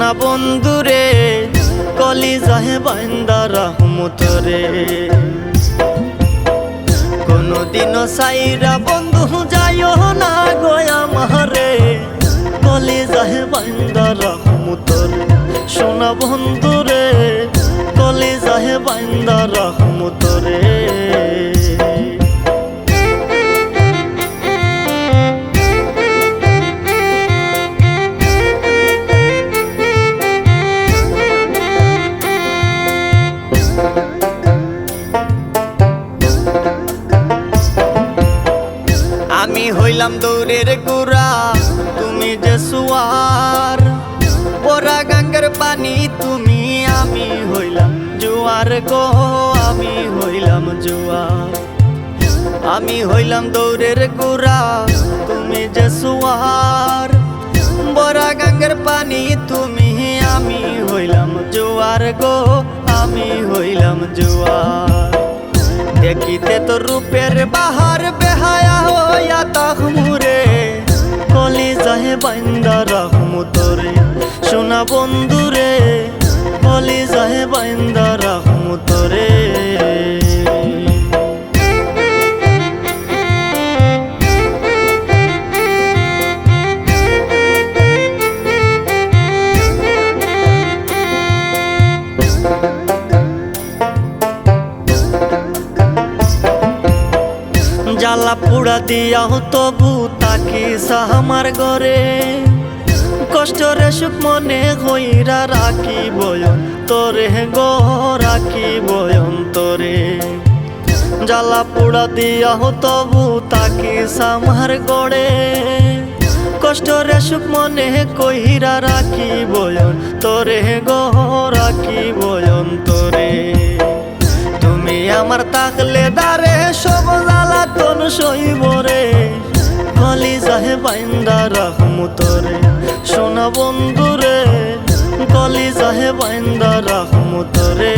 সোনা বন্ধুরে কলি যাহে বাইন্দা রহমতরে কোনদিনও সাইরা বন্ধু যাইও না গয়া মারে কলি যাহে বাইন্দা রহমতরে সোনা বন্ধুরে কলি যাহে বাইন্দা রহমতরে আমি হইলাম দৌড়ের গুড়া তুমি যে সুয়ার। পোরা গঙ্গার পানি, তুমি আমি হইলাম জুয়ার গো, আমি হইলাম জুয়ার। আমি হইলাম দৌড়ের গুড়া তুমি যে সুয়ার। বরা গঙ্গার পানি, তুমি আমি হইলাম জুয়ার গো, আমি হইলাম জুয়ার। দেখিতে তো রূপের বাহার বেহায়া হইয়া তাহমুরে কলি যাহে বাইন্দা রাহমু তোরে, সোনা বন্ধুরে কলি যাহে বাইন্দা পুড়া দিয়াও তবু তাকি সাহামার গরে কষ্টরে সুখ মনে হইরা রাখি বয়ন তোরে গো রাখি বয়ন তোরে জ্বালা পুড়া দিয়াও তবু তাকি সামার গড়ে কষ্টরে সুখ মনে কইরা রাখি বয়ন তোরে গো রাখি বয়ন তোরে তুমি আমার তাকলে দারে সইব রে কলি যাহে বাইন্দা রাহমু তোরে। সোনা বন্ধু রে কলি যাহে বাইন্দা রাহমু তোরে।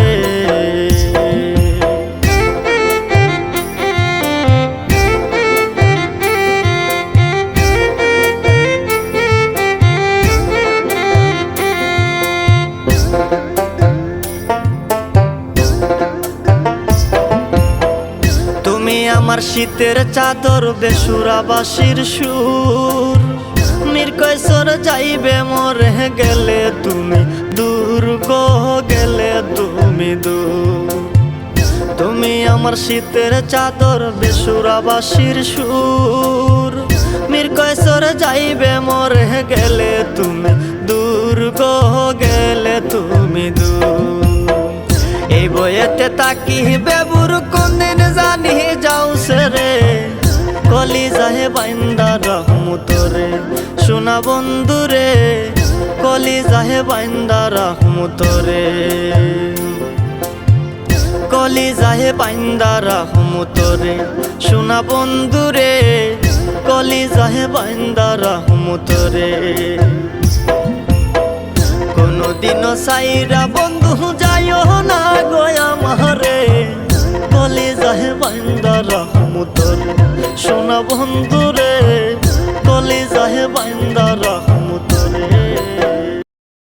আমার শীতের চাদর বেসুরাবাসীর সুর। নির্কৈশর যাইবে মরে গেলে তুমি দূর গেলে তুমি তুমি আমার শীতের চাদর বেসুরাবাসীর সুর। মিরকৈশর যাইবে মরে গেলে তুমি দূর গেলে তুমি দূর। এই বইয়েতে তাকি বেবুর কোনদিন জানি যাহে বাইন্দা রহমু তোরে। সোনা বন্ধু রে, কলি যাহে বাইন্দা রহমু তোরে। কলি যাহে বাইন্দা রহমু তোরে। সোনা বন্ধু রে, কলি যাহে বাইন্দা রহমু তোরে। কোনদিনও সাইরা বন্ধু যাইও না গয়া মারে কলি যাহে বাইন্দা রহমু তোরে বন্ধুরে কলি যাহে বাইন্দা